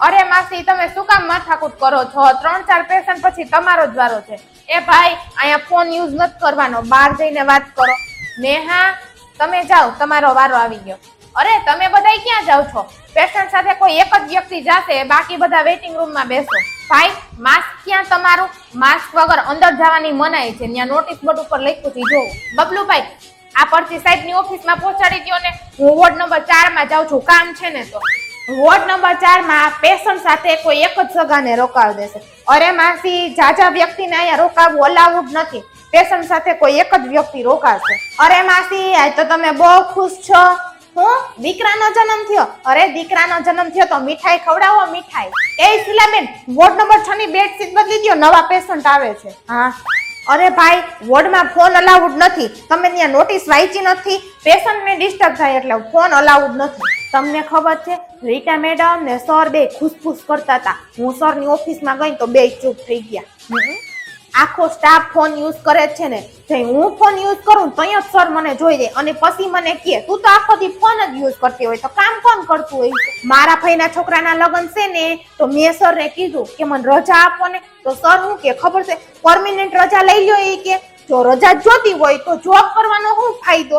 અરે માસી, તમે શું કામ માથાકૂટ કરો છો? ત્રણ ચાર પેશન્ટ પછી તમારો જ વારો છે. એ ભાઈ, અહીંયા ફોન યુઝ નથી કરવાનો. બહાર જઈને વાત કરો. નેહા, તમે જાઓ. તમારો વારો આવી ગયો. અરે, તમે બધા ક્યાં જાઓ છો? પેશન્ટ સાથે કોઈ એક જ વ્યક્તિ જાશે, બાકી બધા વેઇટિંગ રૂમમાં બેસો. ભાઈ માસ્ક ક્યાં તમારું? માસ્ક વગર અંદર જવાની મનાઈ છે. ત્યાં નોટિસ બોર્ડ ઉપર લખ્યું છે જોવું બબલુભાઈ, આ પરથી સાહેબની ઓફિસમાં પહોંચાડી દો ને. હું વોર્ડ નંબર ચારમાં જાઉં છું. કામ છે ને તો. વોર્ડ નંબર ચારમાં પેશન્ટ સાથે કોઈ એક જ સગાને રોકાવી દેશે. અરે માસી જાજા વ્યક્તિને અહીંયા રોકાવવું અલાઉડ નથી. પેશન્ટ સાથે કોઈ એક જ વ્યક્તિ રોકાશે. અરે માસી આજ તો તમે બહુ ખુશ છો. હું? દીકરાનો જન્મ થયો? અરે, દીકરાનો જન્મ થયો તો મીઠાઈ ખવડાવો, મીઠાઈ. એ શીલાબેન વોર્ડ નંબર છ ની બેડશીટ બદલી દો નવા પેશન્ટ આવે છે. હા. અરે ભાઈ, વોર્ડમાં ફોન અલાઉડ નથી. તમે ત્યાં નોટિસ વાંચી નથી. પેશન્ટને ડિસ્ટર્બ થાય એટલે ફોન અલાઉડ નથી. તમને ખબર છે, રીટા મેડમ ને સર બે ખુશખુશ કરતા હતા. હું સરની ઓફિસમાં ગઈ તો બે ચૂપ થઈ ગયા. આખો સ્ટાફ ફોન યુઝ કરે છે ને. જે હું ફોન યુઝ કરું તો જ સર મને જોઈ દે. અને પછી મને કહે, તું તો આખો દી ફોન જ યુઝ કરતી હોય, તો કામ કોણ કરતું હોય? મારા ભાઈના છોકરાના લગ્ન છે ને, તો મેં સરને કીધું કે, મને રજા આપો ને. તો સર હું કે ખબર છે પરમિનન્ટ રજા લઈ લ્યો એ કે. જો રજા જોતી હોય તો જોબ કરવાનો શું ફાયદો?